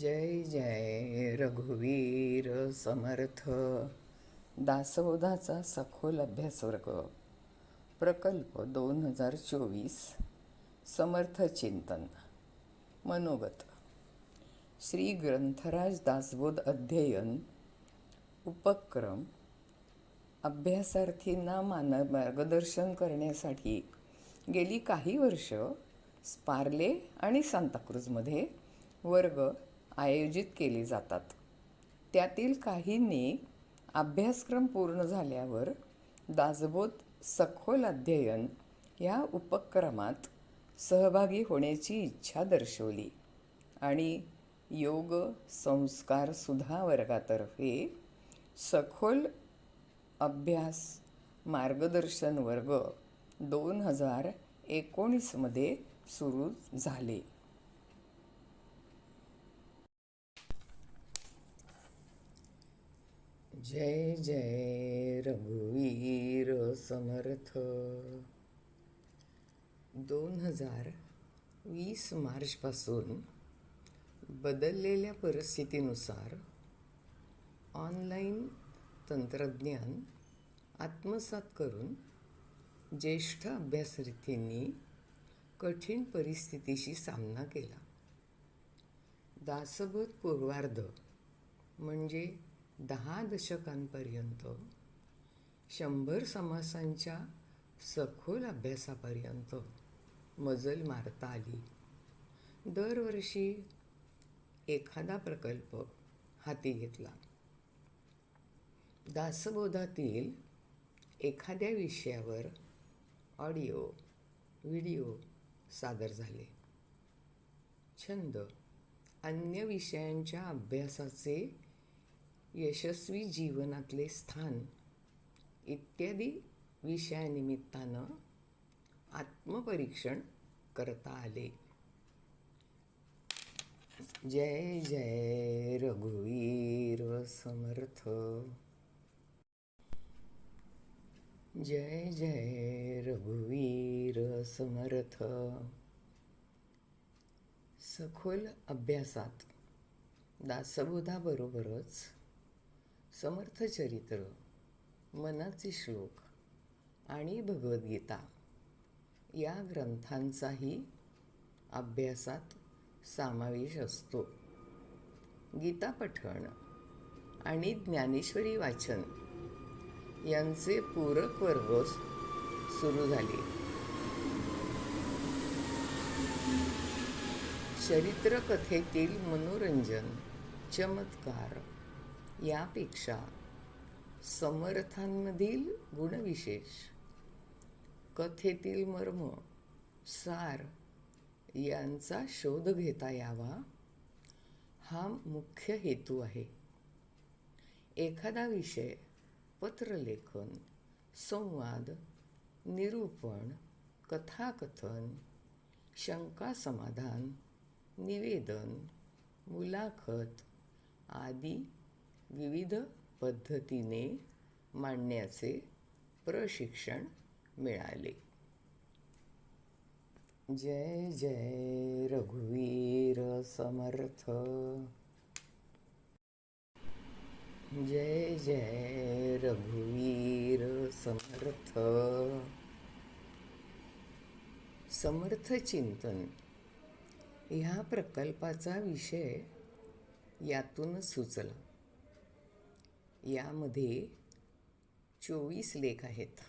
जय जय रघुवीर समर्थ. दासबोधाचा सखोल अभ्यासवर्ग प्रकल्प दोन हजार चोवीस. समर्थ चिंतन. मनोगत. श्री ग्रंथराज दासबोध अध्ययन. उपक्रम. अभ्यासार्थींना मान मार्गदर्शन करण्यासाठी. गेली काही वर्ष स्पार्ले आणि सांताक्रूजमध्ये वर्ग आयोजित केले जातात. त्यातील काहींनी अभ्यासक्रम पूर्ण झाल्यावर दासबोध सखोल अध्ययन या उपक्रमात सहभागी होण्याची इच्छा दर्शवली आणि योग संस्कार सुधा वर्गातर्फे सखोल अभ्यास मार्गदर्शन वर्ग दोन हजार एकोणीसमध्ये सुरू झाले. जय जय रघुवीर समर्थ. दोन हजार वीस मार्चपासून बदललेल्या परिस्थितीनुसार ऑनलाईन तंत्रज्ञान आत्मसात करून ज्येष्ठ अभ्यासरीतींनी कठीण परिस्थितीशी सामना केला. दासबोध पूर्वार्ध म्हणजे दहा दशकांपर्यंत शंभर समासांच्या सखोल अभ्यासापर्यंत मजल मारता आली. दरवर्षी एखादा प्रकल्प हाती घेतला. दासबोधातील एखाद्या विषयावर ऑडिओ व्हिडिओ सादर झाले. छंद अन्य विषयांच्या अभ्यासाचे यशस्वी जीवनातले स्थान इत्यादी विषयानिमित्तानं आत्मपरीक्षण करता आले. जय जय रघुवीर समर्थ. जय जय रघुवीर समर्थ. सखोल अभ्यासात दासबोधाबरोबरच समर्थ चरित्र मनाचे श्लोक आणि भगवद्गीता. या ग्रंथांचाही अभ्यासात समावेश असतो. गीता पठण आणि ज्ञानेश्वरी वाचन यांचे पूरक वर्ग सुरू झाले. चरित्रकथेतील मनोरंजन चमत्कार यापेक्षा समर्थांमधील गुणविशेष कथेतील मर्म सार यांचा शोध घेता यावा हा मुख्य हेतू आहे. एखादा विषय पत्रलेखन संवाद निरूपण कथाकथन शंका समाधान निवेदन मुलाखत आदी विविध पद्धतीने मांडण्याचे प्रशिक्षण मिळाले. जय जय रघुवीर समर्थ. जय जय रघुवीर समर्थ. समर्थ चिंतन ह्या प्रकल्पाचा विषय यातूनच सुचला. यामध्ये चोवीस लेख आहेत.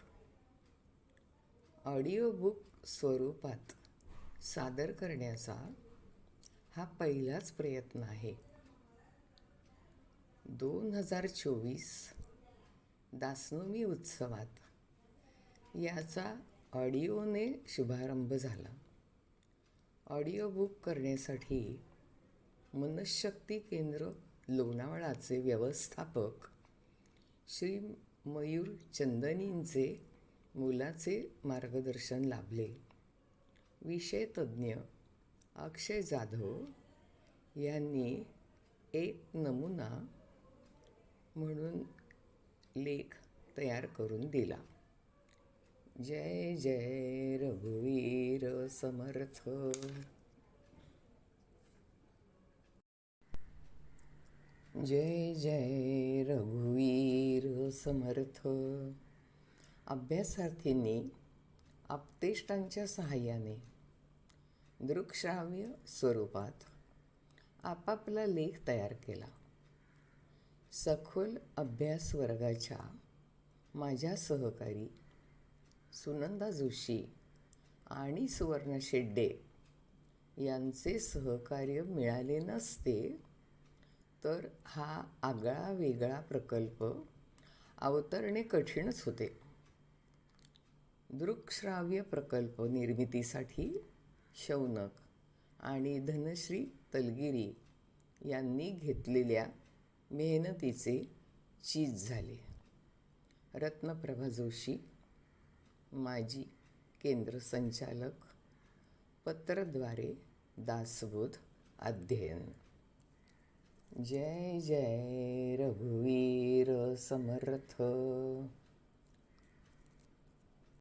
ऑडिओ बुक स्वरूपात सादर करण्याचा हा पहिलाच प्रयत्न आहे. दोन हजार चोवीस दासनोमी उत्सवात याचा ऑडिओने शुभारंभ झाला. ऑडिओ बुक करण्यासाठी मनशक्ती केंद्र लोणावळाचे व्यवस्थापक श्री मयूर चंदनींचे मुलाचे मार्गदर्शन लाभले. विषय तज्ज्ञ अक्षय जाधव यांनी एक नमुना म्हणून लेख तयार करून दिला. जय जय रघुवीर समर्थ. जय जय रघुवीर समर्थ. अभ्यासार्थींनी आपतेष्टांच्या सहाय्याने दृकश्राव्य स्वरूपात आपापला लेख तयार केला. सखोल अभ्यास वर्गाच्या माझ्या सहकारी सुनंदा जोशी आणि सुवर्ण शेड्डे यांचे सहकार्य मिळाले नसते तर हा आगळा वेगळा प्रकल्प अवतरणे कठीणच होते. दृकश्राव्य प्रकल्प निर्मितीसाठी शौनक आणि धनश्री तलगिरी यांनी घेतलेल्या मेहनतीचे चीज झाले. रत्नप्रभा जोशी माजी केंद्र संचालक पत्रद्वारे दासबोध अध्ययन जय जय रघुवीर समर्थ.